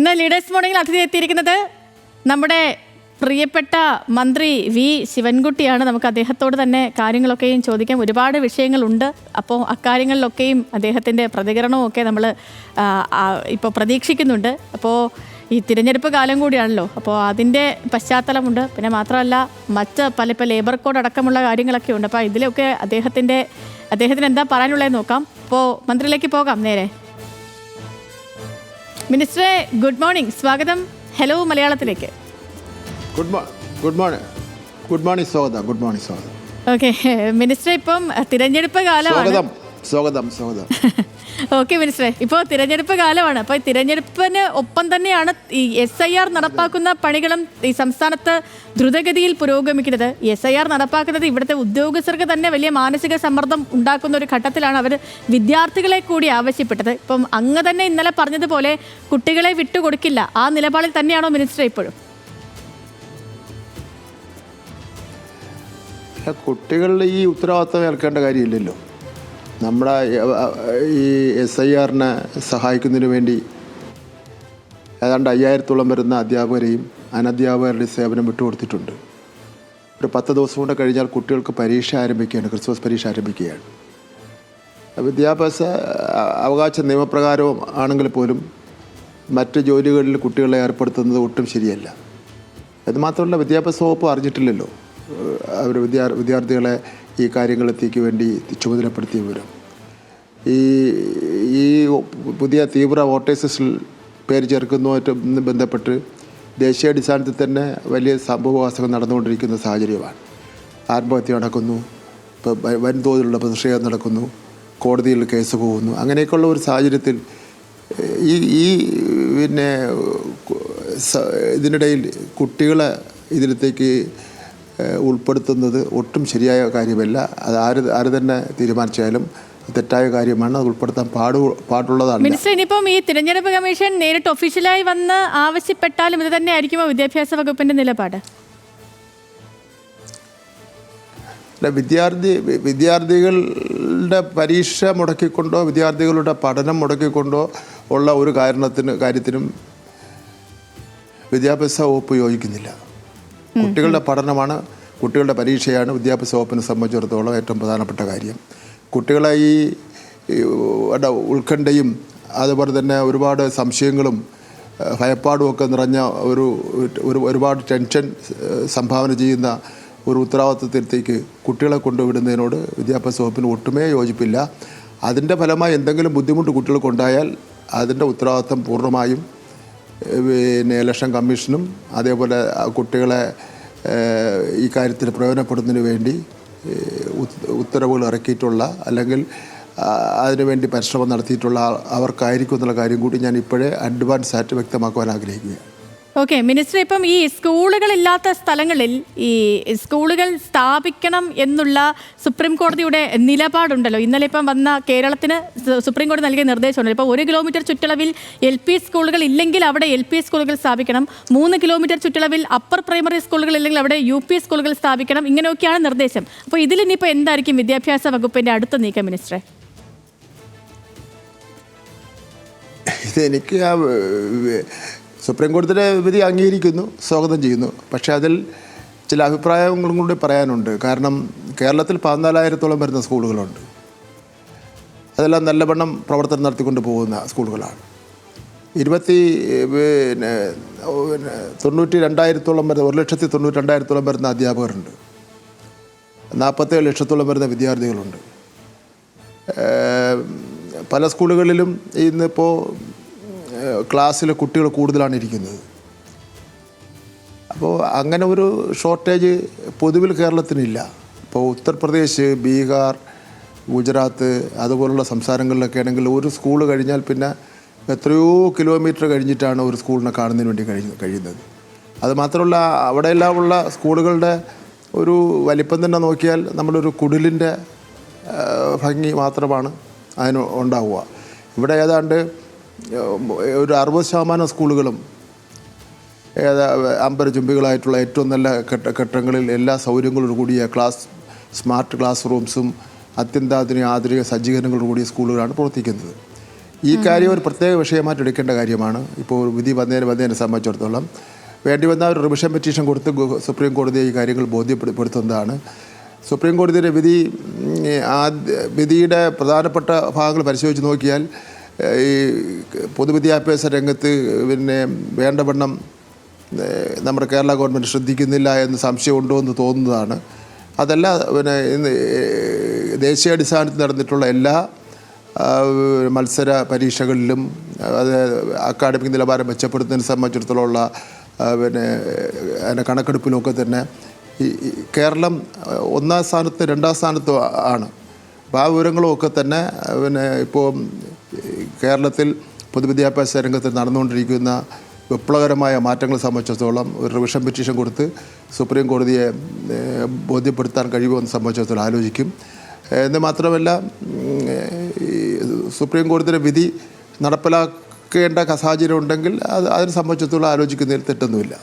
ഇന്ന് ലീഡേഴ്സ് മോർണിംഗിൽ അതിഥി എത്തിയിരിക്കുന്നത് നമ്മുടെ പ്രിയപ്പെട്ട മന്ത്രി വി ശിവൻകുട്ടിയാണ്. നമുക്ക് അദ്ദേഹത്തോട് തന്നെ കാര്യങ്ങളൊക്കെയും ചോദിക്കാം. ഒരുപാട് വിഷയങ്ങളുണ്ട്. അപ്പോൾ അക്കാര്യങ്ങളിലൊക്കെയും അദ്ദേഹത്തിന്റെ പ്രതികരണവും നമ്മൾ ഇപ്പോൾ പ്രതീക്ഷിക്കുന്നുണ്ട്. അപ്പോൾ ഈ തിരഞ്ഞെടുപ്പ് കാലം കൂടിയാണല്ലോ. അപ്പോൾ അതിന്റെ പശ്ചാത്തലമുണ്ട്. പിന്നെ മാത്രമല്ല മറ്റ് പല ഇപ്പോൾ ലേബർ കോഡ് അടക്കമുള്ള കാര്യങ്ങളൊക്കെ ഉണ്ട്. അപ്പോൾ ഇതിലൊക്കെ അദ്ദേഹത്തിന്റെ അദ്ദേഹത്തിന് എന്താ പറയാനുള്ളത് നോക്കാം. അപ്പോൾ മന്ത്രിയിലേക്ക് പോകാം നേരെ. മിനിസ്റ്ററെ ഗുഡ് മോർണിംഗ്. സ്വാഗതം. ഹലോ മലയാളത്തിലേക്ക്. Good morning good morning good morning സ്വാഗതം ഗുഡ് മോർണിംഗ് സ്വാഗതം. ഓക്കെ മിനിസ്റ്റർ ഇപ്പം തിരഞ്ഞെടുപ്പ് കാലമാണ്. സ്വാഗതം സ്വാഗതം സ്വാഗതം. ഓക്കെ മിനിസ്റ്ററെ. ഇപ്പോൾ തിരഞ്ഞെടുപ്പ് കാലമാണ്. അപ്പോൾ തിരഞ്ഞെടുപ്പിന് ഒപ്പം തന്നെയാണ് ഈ എസ് ഐ ആർ നടപ്പാക്കുന്ന പണികളും ഈ സംസ്ഥാനത്ത് ദ്രുതഗതിയിൽ പുരോഗമിക്കുന്നത്. എസ് ഐ ആർ നടപ്പാക്കുന്നത് ഇവിടുത്തെ ഉദ്യോഗസ്ഥർക്ക് തന്നെ വലിയ മാനസിക സമ്മർദ്ദം ഉണ്ടാക്കുന്ന ഒരു ഘട്ടത്തിലാണ് അവർ വിദ്യാർത്ഥികളെ കൂടി ആവശ്യപ്പെട്ടത്. ഇപ്പം അങ്ങ് തന്നെ ഇന്നലെ പറഞ്ഞതുപോലെ കുട്ടികളെ വിട്ടുകൊടുക്കില്ല. ആ നിലപാടിൽ തന്നെയാണോ മിനിസ്റ്റർ ഇപ്പോഴും? കുട്ടികളുടെ ഈ ഉത്തരവാദിത്തം ഏൽക്കേണ്ട കാര്യമില്ലല്ലോ. നമ്മുടെ ഈ എസ് ഐ ആറിനെ സഹായിക്കുന്നതിന് വേണ്ടി ഏതാണ്ട് അയ്യായിരത്തോളം വരുന്ന അധ്യാപകരെയും അനധ്യാപകരുടെ സേവനം വിട്ടുകൊടുത്തിട്ടുണ്ട്. ഒരു പത്ത് ദിവസം കൂടെ കഴിഞ്ഞാൽ കുട്ടികൾക്ക് പരീക്ഷ ആരംഭിക്കുകയാണ് ക്രിസ്മസ് പരീക്ഷ ആരംഭിക്കുകയാണ്. വിദ്യാഭ്യാസ അവകാശ നിയമപ്രകാരവും ആണെങ്കിൽ പോലും മറ്റ് ജോലികളിൽ കുട്ടികളെ ഏർപ്പെടുത്തുന്നത് ഒട്ടും ശരിയല്ല. അതുമാത്രമല്ല വിദ്യാഭ്യാസ വകുപ്പ് അറിഞ്ഞിട്ടില്ലല്ലോ. അവർ വിദ്യാർ വിദ്യാർത്ഥികളെ ഈ കാര്യങ്ങളെത്തിക്ക് വേണ്ടി ചുമതലപ്പെടുത്തിയവരും ഈ ഈ പുതിയ തീവ്ര വോട്ടേഴ്സിൽ പേര് ചേർക്കുന്നതുമായിട്ട് ബന്ധപ്പെട്ട് ദേശീയാടിസ്ഥാനത്തിൽ തന്നെ വലിയ സംഭവവാസകം നടന്നുകൊണ്ടിരിക്കുന്ന സാഹചര്യമാണ്. ആത്മഹത്യ നടക്കുന്നു വൻതോതിലുള്ള പ്രതിഷേധം നടക്കുന്നു കോടതിയിൽ കേസ് പോകുന്നു. അങ്ങനെയൊക്കെയുള്ള ഒരു സാഹചര്യത്തിൽ ഈ ഈ പിന്നെ ഇതിനിടയിൽ കുട്ടികളെ ഇതിലത്തേക്ക് ഉൾപ്പെടുത്തുന്നത് ഒട്ടും ശരിയായ കാര്യമല്ല. അത് ആര് ആര് തന്നെ തീരുമാനിച്ചാലും തെറ്റായ കാര്യമാണ്. അത് ഉൾപ്പെടുത്താൻ പാടു പാടുള്ളതാണ് മിനിസ്റ്റർ ഇനിയിപ്പം ഈ തിരഞ്ഞെടുപ്പ് കമ്മീഷൻ നേരിട്ട് ഒഫീഷ്യലായി വന്ന് ആവശ്യപ്പെട്ടാലും ഇത് തന്നെ ആയിരിക്കുമോ വിദ്യാഭ്യാസ വകുപ്പിന്റെ നിലപാട്? അല്ല വിദ്യാർത്ഥി വിദ്യാർത്ഥികളുടെ പരീക്ഷ മുടക്കിക്കൊണ്ടോ വിദ്യാർത്ഥികളുടെ പഠനം മുടക്കിക്കൊണ്ടോ ഉള്ള ഒരു കാരണത്തിന് കാര്യത്തിനും വിദ്യാഭ്യാസ വകുപ്പ് യോജിക്കുന്നില്ല. കുട്ടികളുടെ പഠനമാണ് കുട്ടികളുടെ പരീക്ഷയാണ് വിദ്യാഭ്യാസ വകുപ്പിനെ സംബന്ധിച്ചിടത്തോളം ഏറ്റവും പ്രധാനപ്പെട്ട കാര്യം. കുട്ടികളെ ഈ ഉത്കണ്ഠയും അതുപോലെ തന്നെ ഒരുപാട് സംശയങ്ങളും ഭയപ്പാടും ഒക്കെ നിറഞ്ഞ ഒരു ഒരു ഒരുപാട് ടെൻഷൻ സംഭാവന ചെയ്യുന്ന ഒരു ഉത്തരവാദിത്വത്തിലേക്ക് കുട്ടികളെ കൊണ്ടുവിടുന്നതിനോട് വിദ്യാഭ്യാസ വകുപ്പിന് ഒട്ടുമേ യോജിപ്പില്ല. അതിന്റെ ഫലമായി എന്തെങ്കിലും ബുദ്ധിമുട്ട് കുട്ടികൾക്കുണ്ടായാൽ അതിന്റെ ഉത്തരവാദിത്വം പൂർണമായും പിന്നെ ഇലക്ഷൻ കമ്മീഷനും അതേപോലെ കുട്ടികളെ ഈ കാര്യത്തിൽ പ്രയോജനപ്പെടുന്നതിന് വേണ്ടി ഉത്തരവുകൾ ഇറക്കിയിട്ടുള്ള അല്ലെങ്കിൽ അതിനുവേണ്ടി പരിശ്രമം നടത്തിയിട്ടുള്ള അവർക്കായിരിക്കും എന്നുള്ള കാര്യം കൂടി ഞാൻ ഇപ്പോഴേ അഡ്വാൻസ് ആയിട്ട് വ്യക്തമാക്കുവാൻ ആഗ്രഹിക്കുകയാണ്. ഓക്കെ മിനിസ്റ്റർ ഇപ്പം ഈ സ്കൂളുകളില്ലാത്ത സ്ഥലങ്ങളിൽ ഈ സ്കൂളുകൾ സ്ഥാപിക്കണം എന്നുള്ള സുപ്രീം കോടതിയുടെ നിലപാടുണ്ടല്ലോ. ഇന്നലെ ഇപ്പം വന്ന കേരളത്തിന് സുപ്രീം കോടതി നൽകിയ നിർദ്ദേശമുണ്ടല്ലോ. ഇപ്പോൾ ഒരു കിലോമീറ്റർ ചുറ്റളവിൽ എൽ പി സ്കൂളുകൾ ഇല്ലെങ്കിൽ അവിടെ എൽ പി സ്കൂളുകൾ സ്ഥാപിക്കണം. മൂന്ന് കിലോമീറ്റർ ചുറ്റളവിൽ അപ്പർ പ്രൈമറി സ്കൂളുകൾ ഇല്ലെങ്കിൽ അവിടെ യു പി സ്കൂളുകൾ സ്ഥാപിക്കണം. ഇങ്ങനെയൊക്കെയാണ് നിർദ്ദേശം. അപ്പോൾ ഇതിലിനിപ്പോൾ എന്തായിരിക്കും വിദ്യാഭ്യാസ വകുപ്പിന്റെ അടുത്ത നീക്കം മിനിസ്റ്ററെ ഇതെനിക്ക് ആ സുപ്രീം കോടതിയുടെ വിധി അംഗീകരിക്കുന്നു സ്വാഗതം ചെയ്യുന്നു. പക്ഷേ അതിൽ ചില അഭിപ്രായങ്ങളും കൂടി പറയാനുണ്ട്. കാരണം കേരളത്തിൽ പതിനാലായിരത്തോളം വരുന്ന സ്കൂളുകളുണ്ട്. അതെല്ലാം നല്ലവണ്ണം പ്രവർത്തനം നടത്തിക്കൊണ്ട് പോകുന്ന സ്കൂളുകളാണ്. ഇരുപത്തി പിന്നെ തൊണ്ണൂറ്റി രണ്ടായിരത്തോളം വരുന്ന ഒരു ലക്ഷത്തി തൊണ്ണൂറ്റി രണ്ടായിരത്തോളം വരുന്ന അധ്യാപകരുണ്ട്. നാൽപ്പത്തേഴ് ലക്ഷത്തോളം വരുന്ന വിദ്യാർത്ഥികളുണ്ട്. പല സ്കൂളുകളിലും ഇന്നിപ്പോൾ ക്ലാസ്സിൽ കുട്ടികൾ കൂടുതലാണ് ഇരിക്കുന്നത്. അപ്പോൾ അങ്ങനെ ഒരു ഷോർട്ടേജ് പൊതുവിൽ കേരളത്തിനില്ല. ഇപ്പോൾ ഉത്തർപ്രദേശ് ബീഹാർ ഗുജറാത്ത് അതുപോലുള്ള സംസ്ഥാനങ്ങളിലൊക്കെ ആണെങ്കിൽ ഒരു സ്കൂൾ കഴിഞ്ഞാൽ പിന്നെ എത്രയോ കിലോമീറ്റർ കഴിഞ്ഞിട്ടാണ് ഒരു സ്കൂളിനെ കാണുന്നതിന് വേണ്ടി കഴി കഴിയുന്നത്. അത് മാത്രമല്ല അവിടെയെല്ലാം ഉള്ള സ്കൂളുകളുടെ ഒരു വലിപ്പം തന്നെ നോക്കിയാൽ നമ്മളൊരു കുടിലിന്റെ ഭംഗി മാത്രമാണ് അതിന് ഉണ്ടാവുക. ഇവിടെ ഏതാണ്ട് ഒരു അറുപത് ശതമാനം സ്കൂളുകളും ഏതാ അമ്പരചുംബികളായിട്ടുള്ള ഏറ്റവും നല്ല ഘട്ട ഘട്ടങ്ങളിൽ എല്ലാ സൗകര്യങ്ങളോട് കൂടിയ ക്ലാസ് സ്മാർട്ട് ക്ലാസ് റൂംസും അത്യന്താധുനിക ആധുനിക സജ്ജീകരണങ്ങളോട് കൂടിയ സ്കൂളുകളാണ് പ്രവർത്തിക്കുന്നത്. ഈ കാര്യം ഒരു പ്രത്യേക വിഷയമായിട്ട് എടുക്കേണ്ട കാര്യമാണ്. ഇപ്പോൾ ഒരു വിധി വന്നതിന് വന്നതിനെ സംബന്ധിച്ചിടത്തോളം വേണ്ടി വന്ന ഒരു റിവിഷൻ പെറ്റീഷൻ കൊടുത്ത് സുപ്രീം കോടതിയെ ഈ കാര്യങ്ങൾ ബോധ്യപ്പെടുത്തുന്നതാണ്. സുപ്രീം കോടതിയുടെ വിധി ആ ആദ്യ വിധിയുടെ പ്രധാനപ്പെട്ട ഭാഗങ്ങൾ പരിശോധിച്ച് നോക്കിയാൽ ഈ പൊതുവിദ്യാഭ്യാസ രംഗത്ത് പിന്നെ വേണ്ടവണ്ണം നമ്മുടെ കേരള ഗവൺമെന്റ് ശ്രദ്ധിക്കുന്നില്ല എന്ന് സംശയമുണ്ടോ എന്ന് തോന്നുന്നതാണ്. അതല്ല പിന്നെ ഇന്ന് ദേശീയാടിസ്ഥാനത്തിൽ നടന്നിട്ടുള്ള എല്ലാ മത്സര പരീക്ഷകളിലും അത് അക്കാഡമിക് നിലവാരം മെച്ചപ്പെടുത്തുന്നതിനെ സംബന്ധിച്ചിടത്തോളമുള്ള പിന്നെ അതിന്റെ കണക്കെടുപ്പിലൊക്കെ തന്നെ ഈ കേരളം ഒന്നാം സ്ഥാനത്ത് രണ്ടാം സ്ഥാനത്തും ആണ്. അപ്പോൾ ആ വിവരങ്ങളും ഒക്കെ തന്നെ പിന്നെ ഇപ്പോൾ കേരളത്തിൽ പൊതുവിദ്യാഭ്യാസ രംഗത്ത് നടന്നുകൊണ്ടിരിക്കുന്ന വിപ്ലവകരമായ മാറ്റങ്ങൾ സംബന്ധിച്ചിടത്തോളം ഒരു റിവിഷൻ പെറ്റീഷൻ കൊടുത്ത് സുപ്രീം കോടതിയെ ബോധ്യപ്പെടുത്താൻ കഴിയുമെന്ന് സംബന്ധിച്ചിടത്തോളം ആലോചിക്കും. എന്ന് മാത്രമല്ല സുപ്രീം കോടതിയുടെ വിധി നടപ്പിലാക്കേണ്ട സാഹചര്യം ഉണ്ടെങ്കിൽ അത് അതിനെ സംബന്ധിച്ചിടത്തോളം ആലോചിക്കുന്നതിൽ തെറ്റൊന്നുമില്ല.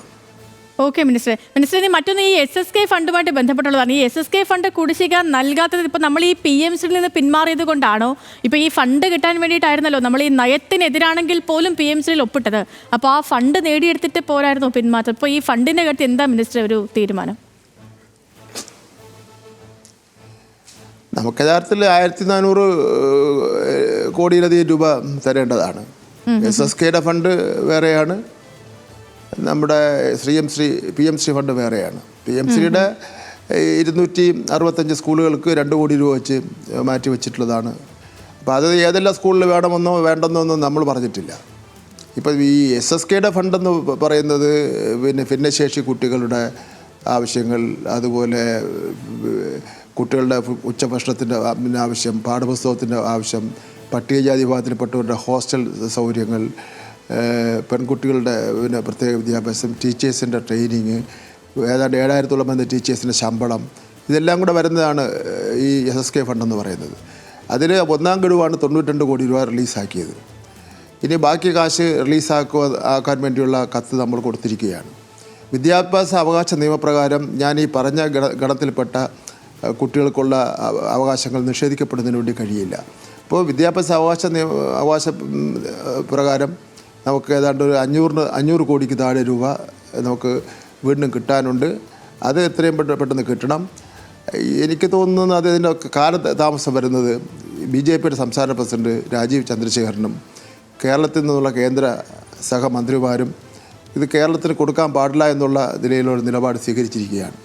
ഓക്കെ മിനിസ്റ്റർ മിനിസ്റ്റർ ഇനി മറ്റൊന്ന് ഈ എസ് എസ് കെ ഫണ്ടുമായിട്ട് ബന്ധപ്പെട്ടുള്ളതാണ്. ഈ എസ് എസ് കെ ഫണ്ട് കുടിശ്ശിക നൽകാത്തത് ഇപ്പോൾ നമ്മൾ ഈ പി എം സിയിൽ നിന്ന് പിന്മാറിയത് കൊണ്ടാണോ? ഇപ്പോൾ ഈ ഫണ്ട് കിട്ടാൻ വേണ്ടിയിട്ടായിരുന്നല്ലോ നമ്മൾ ഈ നയത്തിനെതിരാണെങ്കിൽ പോലും പി എം സിയിൽ ഒപ്പിട്ടത്. അപ്പോൾ ആ ഫണ്ട് നേടിയെടുത്തിട്ട് പോരായിരുന്നു പിന്മാറ്റം. അപ്പോൾ ഈ ഫണ്ടിന്റെ കാര്യത്തിൽ എന്താ മിനിസ്റ്റർ ഒരു തീരുമാനം? നമുക്ക് യഥാർത്ഥത്തിൽ ആയിരത്തി നാനൂറ് കോടിയിലധികം രൂപ തരേണ്ടതാണ്. എസ് എസ് കെയുടെ ഫണ്ട് വേറെയാണ്. നമ്മുടെ Shri M Shri P M Shri fund വേറെയാണ്. പി എം ശ്രീയുടെ ഇരുന്നൂറ്റി അറുപത്തഞ്ച് സ്കൂളുകൾക്ക് രണ്ട് കോടി രൂപ വെച്ച് മാറ്റി വെച്ചിട്ടുള്ളതാണ്. അപ്പോൾ അത് ഏതെല്ലാം സ്കൂളിൽ വേണമെന്നോ വേണ്ടെന്നോ ഒന്നും നമ്മൾ പറഞ്ഞിട്ടില്ല. ഇപ്പോൾ ഈ എസ് എസ് കെയുടെ ഫണ്ടെന്ന് പറയുന്നത് പിന്നെ ഭിന്നശേഷി കുട്ടികളുടെ ആവശ്യങ്ങൾ അതുപോലെ കുട്ടികളുടെ ഉച്ചഭക്ഷണത്തിന്റെ ആവശ്യം പാഠപുസ്തകത്തിന്റെ ആവശ്യം പട്ടികജാതി വിഭാഗത്തിൽപ്പെട്ടവരുടെ ഹോസ്റ്റൽ സൗകര്യങ്ങൾ പെൺകുട്ടികളുടെ പിന്നെ പ്രത്യേക വിദ്യാഭ്യാസം ടീച്ചേഴ്സിന്റെ ട്രെയിനിങ് ഏതാണ്ട് ഏഴായിരത്തോളം വന്ന ടീച്ചേഴ്സിന്റെ ശമ്പളം ഇതെല്ലാം കൂടെ വരുന്നതാണ് ഈ എസ് എസ് കെ ഫണ്ടെന്ന് പറയുന്നത്. അതിൽ ഒന്നാം ഗഡുവാണ് തൊണ്ണൂറ്റി കോടി രൂപ റിലീസാക്കിയത്. ഇനി ബാക്കി കാശ് റിലീസാക്കുക ആക്കാൻ വേണ്ടിയുള്ള കത്ത് നമ്മൾ കൊടുത്തിരിക്കുകയാണ്. വിദ്യാഭ്യാസ അവകാശ നിയമപ്രകാരം ഞാൻ ഈ പറഞ്ഞ ഗണ ഗണത്തിൽപ്പെട്ട കുട്ടികൾക്കുള്ള അവകാശങ്ങൾ നിഷേധിക്കപ്പെടുന്നതിന് വേണ്ടി കഴിയില്ല. അപ്പോൾ വിദ്യാഭ്യാസ അവകാശ നിയമ അവകാശ പ്രകാരം നമുക്ക് ഏതാണ്ട് ഒരു അഞ്ഞൂറിന് അഞ്ഞൂറ് കോടിക്ക് താഴെ രൂപ നമുക്ക് വീണ്ടും കിട്ടാനുണ്ട്. അത് എത്രയും പെട്ടെന്ന് കിട്ടണം. എനിക്ക് തോന്നുന്നത് അത് ഇതിന്റെ കാല താമസം വരുന്നത് ബി ജെ പിയുടെ സംസ്ഥാന പ്രസിഡന്റ് രാജീവ് ചന്ദ്രശേഖരനും കേരളത്തിൽ നിന്നുള്ള കേന്ദ്ര സഹമന്ത്രിമാരും ഇത് കേരളത്തിന് കൊടുക്കാൻ പാടില്ല എന്നുള്ള നിലയിലുള്ള നിലപാട് സ്വീകരിച്ചിരിക്കുകയാണ്.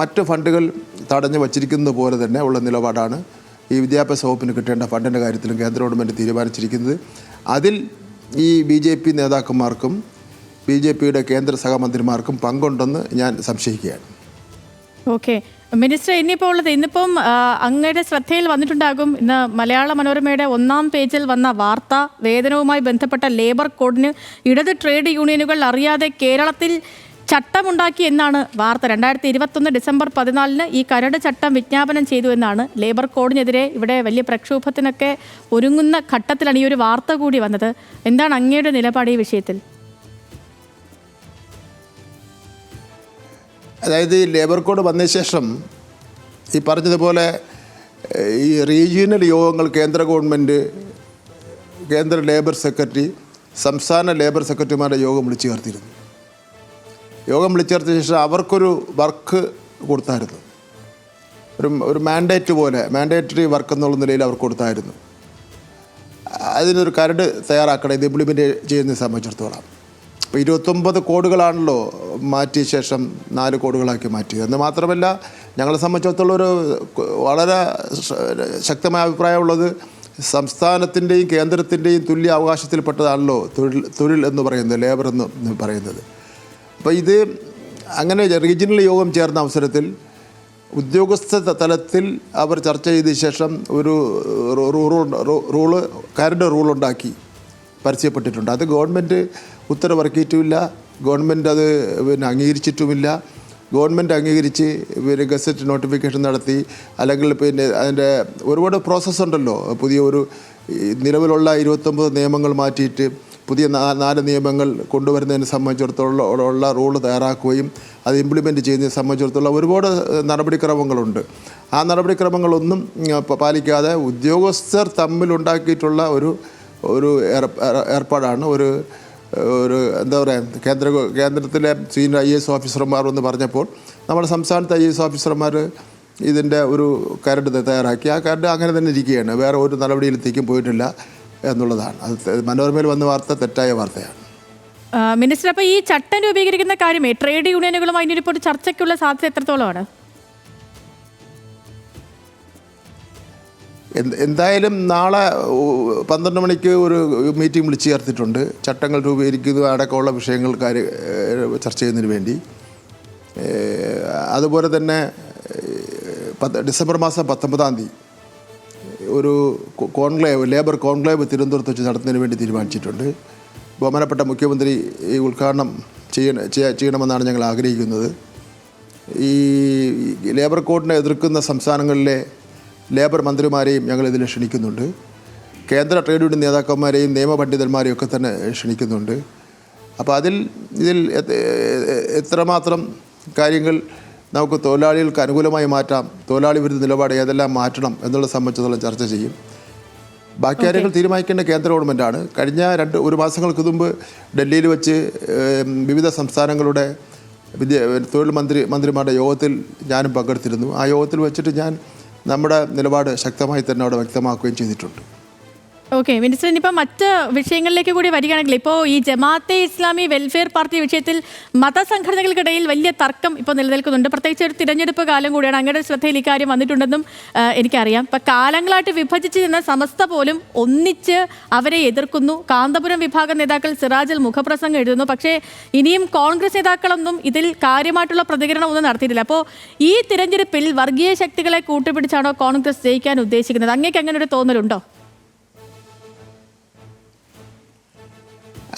മറ്റ് ഫണ്ടുകൾ തടഞ്ഞു വച്ചിരിക്കുന്നത് പോലെ തന്നെ ഉള്ള നിലപാടാണ് ഈ വിദ്യാഭ്യാസ വകുപ്പിന് കിട്ടേണ്ട ഫണ്ടിന്റെ കാര്യത്തിലും കേന്ദ്ര ഗവൺമെന്റ് തീരുമാനിച്ചിരിക്കുന്നത്. അതിൽ ഈ ബി ജെ പി നേതാക്കന്മാർക്കും ബി ജെ പിയുടെ കേന്ദ്ര സഹമന്ത്രിമാർക്കും പങ്കുണ്ടെന്ന് ഞാൻ സംശയിക്കുകയാണ്. ഓക്കെ. മിനിസ്റ്റർ ഇനിയിപ്പോൾ ഉള്ളത് ഇന്നിപ്പം അങ്ങയുടെ ശ്രദ്ധയിൽ വന്നിട്ടുണ്ടാകും. ഇന്ന് മലയാള മനോരമയുടെ ഒന്നാം പേജിൽ വന്ന വാർത്ത വേതനവുമായി ബന്ധപ്പെട്ട ലേബർ കോഡിന് ഇടത് ട്രേഡ് യൂണിയനുകൾ അറിയാതെ കേരളത്തിൽ ചട്ടമുണ്ടാക്കി എന്നാണ് വാർത്ത. രണ്ടായിരത്തി ഇരുപത്തൊന്ന് ഡിസംബർ പതിനാലിന് ഈ കരട് ചട്ടം വിജ്ഞാപനം ചെയ്തു എന്നാണ് ലേബർ കോഡിനെതിരെ ഇവിടെ വലിയ പ്രക്ഷോഭത്തിനൊക്കെ ഒരുങ്ങുന്ന ഘട്ടത്തിലാണ് ഈ ഒരു വാർത്ത കൂടി വന്നത്. എന്താണ് അങ്ങയുടെ നിലപാട് ഈ വിഷയത്തിൽ? അതായത് ഈ ലേബർ കോഡ് വന്ന ശേഷം ഈ പറഞ്ഞതുപോലെ ഈ റീജിയണൽ യോഗങ്ങൾ കേന്ദ്ര ഗവൺമെന്റ് കേന്ദ്ര ലേബർ സെക്രട്ടറി സംസ്ഥാന ലേബർ സെക്രട്ടറിമാരുടെ യോഗം വിളിച്ചു ചേർത്തിരുന്നു. യോഗം വിളിച്ചേർത്ത ശേഷം അവർക്കൊരു വർക്ക് കൊടുത്തായിരുന്നു. ഒരു ഒരു മാൻഡേറ്റ് പോലെ മാൻഡേറ്ററി വർക്ക് എന്നുള്ള നിലയിൽ അവർക്ക് കൊടുത്തായിരുന്നു. അതിനൊരു കരട് തയ്യാറാക്കണം ഇത് ഇംപ്ലിമെന്റ് ചെയ്യുന്നതിനെ സംബന്ധിച്ചിടത്തോളം. അപ്പോൾ ഇരുപത്തൊമ്പത് കോഡുകളാണല്ലോ മാറ്റിയ ശേഷം നാല് കോഡുകളാക്കി മാറ്റിയത്. എന്ന് മാത്രമല്ല ഞങ്ങളെ സംബന്ധിച്ചിടത്തോളം ഒരു വളരെ ശക്തമായ അഭിപ്രായമുള്ളത് സംസ്ഥാനത്തിന്റെയും കേന്ദ്രത്തിന്റെയും തുല്യ അവകാശത്തിൽപ്പെട്ടതാണല്ലോ തൊഴിൽ തൊഴിൽ എന്ന് പറയുന്നത് ലേബർ എന്ന് പറയുന്നത്. അപ്പോൾ ഇത് അങ്ങനെ റീജിയണൽ യോഗം ചേർന്ന അവസരത്തിൽ ഉദ്യോഗസ്ഥ തലത്തിൽ അവർ ചർച്ച ചെയ്ത ശേഷം ഒരു റൂൾ റൂൾ കരട് റൂളുണ്ടാക്കി പരസ്യപ്പെട്ടിട്ടുണ്ട് അത് ഗവൺമെന്റ് ഉത്തരവിറക്കിയിട്ടുമില്ല. ഗവൺമെന്റ് അത് പിന്നെ അംഗീകരിച്ചിട്ടുമില്ല. ഗവൺമെന്റ് അംഗീകരിച്ച് പിന്നെ ഗസറ്റ് നോട്ടിഫിക്കേഷൻ നടത്തി. അല്ലെങ്കിൽ പിന്നെ അതിന്റെ ഒരുപാട് പ്രോസസ്സുണ്ടല്ലോ പുതിയ ഒരു നിലവിലുള്ള ഇരുപത്തൊമ്പത് നിയമങ്ങൾ മാറ്റിയിട്ട് പുതിയ നാല് നിയമങ്ങൾ കൊണ്ടുവരുന്നതിനെ സംബന്ധിച്ചിടത്തോളം റൂൾ തയ്യാറാക്കുകയും അത് ഇംപ്ലിമെന്റ് ചെയ്യുന്നതിനെ സംബന്ധിച്ചിടത്തോളം ഒരുപാട് നടപടിക്രമങ്ങളുണ്ട്. ആ നടപടിക്രമങ്ങളൊന്നും പാലിക്കാതെ ഉദ്യോഗസ്ഥർ തമ്മിലുണ്ടാക്കിയിട്ടുള്ള ഒരു ഒരു ഏർ- ഏർ- ഏർപ്പാടാണ്. ഒരു ഒരു എന്താ പറയുക കേന്ദ്ര കേന്ദ്രത്തിലെ സീനിയർ ഐ എസ് ഓഫീസർമാർ എന്ന് പറഞ്ഞപ്പോൾ നമ്മുടെ സംസ്ഥാനത്തെ ഐ എസ് ഓഫീസർമാർ ഇതിന്റെ ഒരു കരട് തയ്യാറാക്കി. ആ കരട് അങ്ങനെ തന്നെ ഇരിക്കുകയാണ്. വേറെ ഒരു നടപടിയിലെത്തേക്കും പോയിട്ടില്ല. എന്നുള്ളതാണ്. അത് മനോരമയിൽ വന്ന വാർത്ത തെറ്റായ വാർത്തയാണ്. മിനിസ്റ്റർ അപ്പോൾ ഈ ചട്ടം രൂപീകരിക്കുന്ന കാര്യമേ ട്രേഡ് യൂണിയനുകളുമായി ഇനി ഇപ്പോൾ ഒരു ചർച്ചയ്ക്കുള്ള സാധ്യത എത്രത്തോളമാണ്? എന്തായാലും നാളെ പന്ത്രണ്ട് മണിക്ക് ഒരു മീറ്റിംഗ് വിളിച്ചു ചേർത്തിട്ടുണ്ട്. ചട്ടങ്ങൾ രൂപീകരിക്കുക അടക്കമുള്ള വിഷയങ്ങൾ കാര്യ ചർച്ച ചെയ്യുന്നതിന് വേണ്ടി. അതുപോലെ തന്നെ ഡിസംബർ മാസം പത്തൊമ്പതാം തീയതി ഒരു കോൺക്ലേവ് ലേബർ കോൺക്ലേവ് തിരുവനന്തപുരത്ത് വെച്ച് നടത്തുന്നതിന് വേണ്ടി തീരുമാനിച്ചിട്ടുണ്ട്. ബഹുമാനപ്പെട്ട മുഖ്യമന്ത്രി ഈ ഉദ്ഘാടനം ചെയ്യണ ചെയ്യണമെന്നാണ് ഞങ്ങൾ ആഗ്രഹിക്കുന്നത്. ഈ ലേബർ കോഡിനെ എതിർക്കുന്ന സംസ്ഥാനങ്ങളിലെ ലേബർ മന്ത്രിമാരെയും ഞങ്ങൾ ഇതിൽ ക്ഷണിക്കുന്നുണ്ട്. കേന്ദ്ര ട്രേഡ് യൂണിയൻ നേതാക്കന്മാരെയും നിയമപണ്ഡിതന്മാരെയും ഒക്കെ തന്നെ ക്ഷണിക്കുന്നുണ്ട്. അപ്പോൾ അതിൽ ഇതിൽ എത്ര- എത്രമാത്രം കാര്യങ്ങൾ നമുക്ക് തൊഴിലാളികൾക്ക് അനുകൂലമായി മാറ്റാം. തൊഴിലാളി വിരുദ്ധ നിലപാട് ഏതെല്ലാം മാറ്റണം എന്നുള്ളത് സംബന്ധിച്ചിടത്തോളം ചർച്ച ചെയ്യും. ബാക്കി കാര്യങ്ങൾ തീരുമാനിക്കേണ്ട കേന്ദ്ര ഗവൺമെന്റാണ് കഴിഞ്ഞ രണ്ട് ഒരു മാസങ്ങൾക്ക് മുമ്പ് ഡൽഹിയിൽ വെച്ച് വിവിധ സംസ്ഥാനങ്ങളുടെ വിദ്യ തൊഴിൽ മന്ത്രി മന്ത്രിമാരുടെ യോഗത്തിൽ ഞാനും പങ്കെടുത്തിരുന്നു. ആ യോഗത്തിൽ വെച്ചിട്ട് ഞാൻ നമ്മുടെ നിലപാട് ശക്തമായി തന്നെ അവിടെ വ്യക്തമാക്കുകയും ചെയ്തിട്ടുണ്ട്. ഓക്കെ മിനിസ്റ്റർ ഇനിയിപ്പോൾ മറ്റ് വിഷയങ്ങളിലേക്ക് കൂടി വരികയാണെങ്കിൽ ഇപ്പോൾ ഈ ജമാഅത്തെ ഇസ്ലാമി വെൽഫെയർ പാർട്ടി വിഷയത്തിൽ മതസംഘടനകൾക്കിടയിൽ വലിയ തർക്കം ഇപ്പോൾ നിലനിൽക്കുന്നുണ്ട്. പ്രത്യേകിച്ച് ഒരു തിരഞ്ഞെടുപ്പ് കാലം കൂടിയാണ് അങ്ങയുടെ ശ്രദ്ധയിൽ ഇക്കാര്യം വന്നിട്ടുണ്ടെന്നും എനിക്കറിയാം. ഇപ്പം കാലങ്ങളായിട്ട് വിഭജിച്ച് നിന്ന സമസ്ത പോലും ഒന്നിച്ച് അവരെ എതിർക്കുന്നു. കാന്തപുരം വിഭാഗം നേതാക്കൾ സിറാജിൽ മുഖപ്രസംഗം എഴുതുന്നു. പക്ഷേ ഇനിയും കോൺഗ്രസ് നേതാക്കളൊന്നും ഇതിൽ കാര്യമായിട്ടുള്ള പ്രതികരണം ഒന്നും നടത്തിയിട്ടില്ല. അപ്പോൾ ഈ തിരഞ്ഞെടുപ്പിൽ വർഗീയ ശക്തികളെ കൂട്ടുപിടിച്ചാണോ കോൺഗ്രസ് ജയിക്കാൻ ഉദ്ദേശിക്കുന്നത്? അങ്ങേക്ക് അങ്ങനെ ഒരു തോന്നലുണ്ടോ?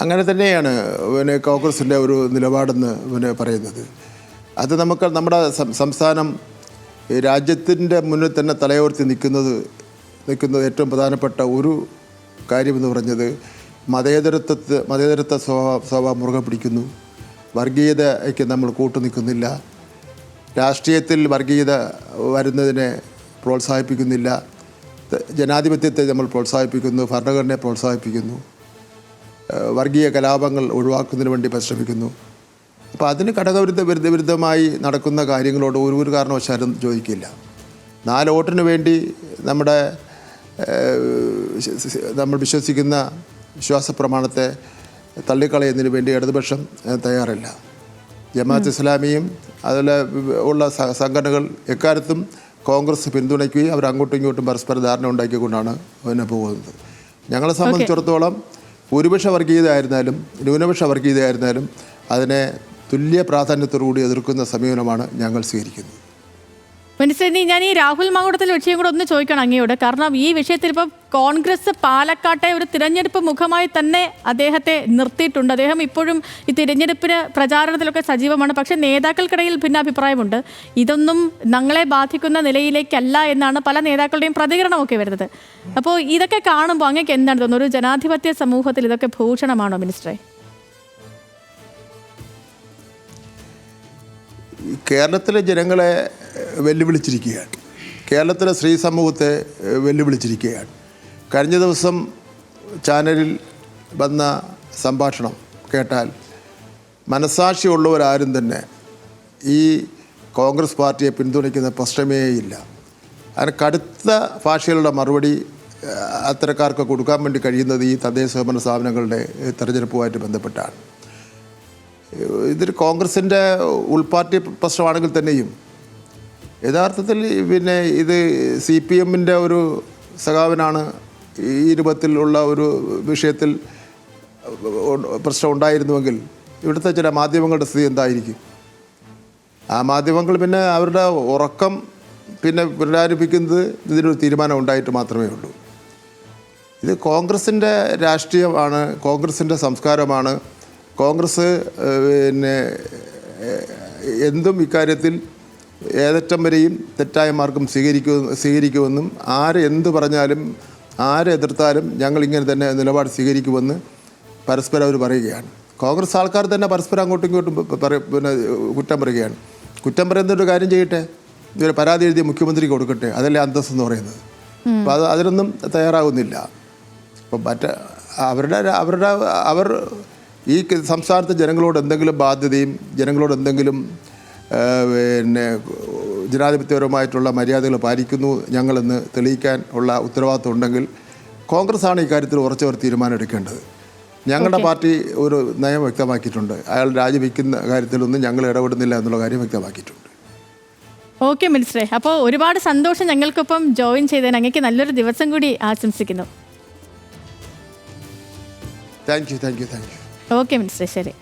അങ്ങനെ തന്നെയാണ് പിന്നെ കോൺഗ്രസിന്റെ ഒരു നിലപാടെന്ന് പിന്നെ പറയുന്നത്. അത് നമുക്ക് നമ്മുടെ സംസ്ഥാനം രാജ്യത്തിന്റെ മുന്നിൽ തന്നെ തലയോർത്തി നിൽക്കുന്നത് നിൽക്കുന്നത് ഏറ്റവും പ്രധാനപ്പെട്ട ഒരു കാര്യമെന്ന് പറഞ്ഞത് മതേതരത്വത്തെ മതേതരത്വ സ്വഭാവ സ്വഭാവം മുറുകെ പിടിക്കുന്നു. വർഗീയതയ്ക്ക് നമ്മൾ കൂട്ടു നിൽക്കുന്നില്ല. രാഷ്ട്രീയത്തിൽ വർഗീയത വരുന്നതിനെ പ്രോത്സാഹിപ്പിക്കുന്നില്ല. ജനാധിപത്യത്തെ നമ്മൾ പ്രോത്സാഹിപ്പിക്കുന്നു ഭരണഘടനയെ പ്രോത്സാഹിപ്പിക്കുന്നു. വർഗീയ കലാപങ്ങൾ ഒഴിവാക്കുന്നതിന് വേണ്ടി പരിശ്രമിക്കുന്നു. അപ്പോൾ അതിന് ഘടകവിരുദ്ധ വിരുദ്ധ വിരുദ്ധമായി നടക്കുന്ന കാര്യങ്ങളോട് ഒരു ഒരു കാരണവശാലും ചോദിക്കില്ല നാല് വോട്ടിന് വേണ്ടി നമ്മുടെ നമ്മൾ വിശ്വസിക്കുന്ന വിശ്വാസ പ്രമാണത്തെ തള്ളിക്കളയുന്നതിന് വേണ്ടി ഇടതുപക്ഷം തയ്യാറില്ല തയ്യാറല്ല. ജമാഅത്ത് ഇസ്ലാമിയും അതിൽ ഉള്ള സംഘടനകൾ എക്കാലത്തും കോൺഗ്രസ് പിന്തുണയ്ക്കുകയും അവർ അങ്ങോട്ടും ഇങ്ങോട്ടും പരസ്പര ധാരണ ഉണ്ടാക്കിക്കൊണ്ടാണ് പിന്നെ പോകുന്നത്. ഞങ്ങളെ സംബന്ധിച്ചിടത്തോളം ഭൂരിപക്ഷ വർഗീയത ആയിരുന്നാലും ന്യൂനപക്ഷ വർഗീയത ആയിരുന്നാലും അതിനെ തുല്യ പ്രാധാന്യത്തോടുകൂടി എതിർക്കുന്ന സമീപനമാണ് ഞങ്ങൾ സ്വീകരിക്കുന്നത്. മനസ്സിലായി ഞാൻ ഈ രാഹുൽ മാങ്കുടത്തിലെ വിഷയം കൂടെ ഒന്ന് ചോദിക്കണം അങ്ങയോട്. കാരണം ഈ വിഷയത്തിൽ ഇപ്പം കോൺഗ്രസ് പാലക്കാട്ടെ ഒരു തിരഞ്ഞെടുപ്പ് മുഖമായി തന്നെ അദ്ദേഹത്തെ നിർത്തിയിട്ടുണ്ട്. അദ്ദേഹം ഇപ്പോഴും ഈ തിരഞ്ഞെടുപ്പിന് പ്രചാരണത്തിലൊക്കെ സജീവമാണ്. പക്ഷേ നേതാക്കൾക്കിടയിൽ ഭിന്നാഭിപ്രായമുണ്ട്. ഇതൊന്നും ഞങ്ങളെ ബാധിക്കുന്ന നിലയിലേക്കല്ല എന്നാണ് പല നേതാക്കളുടെയും പ്രതികരണമൊക്കെ വരുന്നത്. അപ്പോൾ ഇതൊക്കെ കാണുമ്പോൾ അങ്ങേക്ക് എന്താണ് തോന്നുന്നത്? ഒരു ജനാധിപത്യ സമൂഹത്തിൽ ഇതൊക്കെ ഭൂഷണമാണോ മിനിസ്റ്ററെ? കേരളത്തിലെ ജനങ്ങളെ വെല്ലുവിളിച്ചിരിക്കുകയാണ്. കേരളത്തിലെ സ്ത്രീ സമൂഹത്തെ വെല്ലുവിളിച്ചിരിക്കുകയാണ്. കഴിഞ്ഞ ദിവസം ചാനലിൽ വന്ന സംഭാഷണം കേട്ടാൽ മനസാക്ഷിയുള്ളവരാരും തന്നെ ഈ കോൺഗ്രസ് പാർട്ടിയെ പിന്തുണയ്ക്കുന്ന പ്രശ്നമേയില്ല അതിന് കടുത്ത ഭാഷകളുടെ മറുപടി അത്തരക്കാർക്ക് കൊടുക്കാൻ വേണ്ടി കഴിയുന്നത് ഈ തദ്ദേശ സ്വയംഭരണ സ്ഥാപനങ്ങളുടെ തെരഞ്ഞെടുപ്പുമായിട്ട് ബന്ധപ്പെട്ടാണ്. ഇതൊരു കോൺഗ്രസിന്റെ ഉൾപാർട്ടി പ്രശ്നമാണെങ്കിൽ തന്നെയും. യഥാർത്ഥത്തിൽ പിന്നെ ഇത് സി പി എമ്മിന്റെ ഒരു സഖാവിനാണ് ഈ രൂപത്തിലുള്ള ഒരു വിഷയത്തിൽ പ്രശ്നം ഉണ്ടായിരുന്നുവെങ്കിൽ ഇവിടുത്തെ ചില മാധ്യമങ്ങളുടെ സ്ഥിതി എന്തായിരിക്കും? ആ മാധ്യമങ്ങൾ പിന്നെ അവരുടെ ഉറക്കം പിന്നെ പുനരാരംഭിക്കുന്നത് ഇതിനൊരു തീരുമാനം ഉണ്ടായിട്ട് മാത്രമേ ഉള്ളൂ. ഇത് കോൺഗ്രസിന്റെ രാഷ്ട്രീയമാണ് കോൺഗ്രസിന്റെ സംസ്കാരമാണ് കോൺഗ്രസ് പിന്നെ എന്തും ഇക്കാര്യത്തിൽ ഏതറ്റം വരെയും തെറ്റായ മാർഗം സ്വീകരിക്കു സ്വീകരിക്കുമെന്നും ആര് എന്ത് പറഞ്ഞാലും ആരെ എതിർത്താലും ഞങ്ങൾ ഇങ്ങനെ തന്നെ നിലപാട് സ്വീകരിക്കുമെന്ന് പരസ്പരം അവർ പറയുകയാണ്. കോൺഗ്രസ് ആൾക്കാർ തന്നെ പരസ്പരം അങ്ങോട്ടും ഇങ്ങോട്ടും പിന്നെ കുറ്റം പറയുകയാണ്. കുറ്റം പറയുന്നൊരു കാര്യം ചെയ്യട്ടെ? ഇവർ പരാതി എഴുതിയ മുഖ്യമന്ത്രിക്ക് കൊടുക്കട്ടെ? അതല്ലേ അന്തസ്സ് എന്ന് പറയുന്നത്. അപ്പോൾ അത് അതിനൊന്നും തയ്യാറാകുന്നില്ല അപ്പം മറ്റേ അവരുടെ അവരുടെ അവർ ഈ സംസ്ഥാനത്തെ ജനങ്ങളോട് എന്തെങ്കിലും ബാധ്യതയും ജനങ്ങളോട് എന്തെങ്കിലും പിന്നെ ജനാധിപത്യപരമായിട്ടുള്ള മര്യാദകൾ പാലിക്കുന്നു ഞങ്ങളെന്ന് തെളിയിക്കാൻ ഉള്ള ഉത്തരവാദിത്വം ഉണ്ടെങ്കിൽ കോൺഗ്രസ്സാണ് ഇക്കാര്യത്തിൽ കാര്യത്തിൽ ഒരു തീരുമാനം എടുക്കേണ്ടത്. ഞങ്ങളുടെ പാർട്ടി ഒരു നയം വ്യക്തമാക്കിയിട്ടുണ്ട്. അയാൾ രാജിവെക്കുന്ന കാര്യത്തിലൊന്നും ഞങ്ങൾ ഇടപെടുന്നില്ല എന്നുള്ള കാര്യം വ്യക്തമാക്കിയിട്ടുണ്ട്. ഓക്കെ മിനിസ്റ്ററെ. അപ്പോൾ ഒരുപാട് സന്തോഷം ഞങ്ങൾക്കൊപ്പം ജോയിൻ ചെയ്തതിന് അങ്ങേക്ക് നല്ലൊരു ദിവസം കൂടി ആശംസിക്കുന്നു. Thank you thank you thank you. Okay മിനിസ്റ്ററെ ശരി.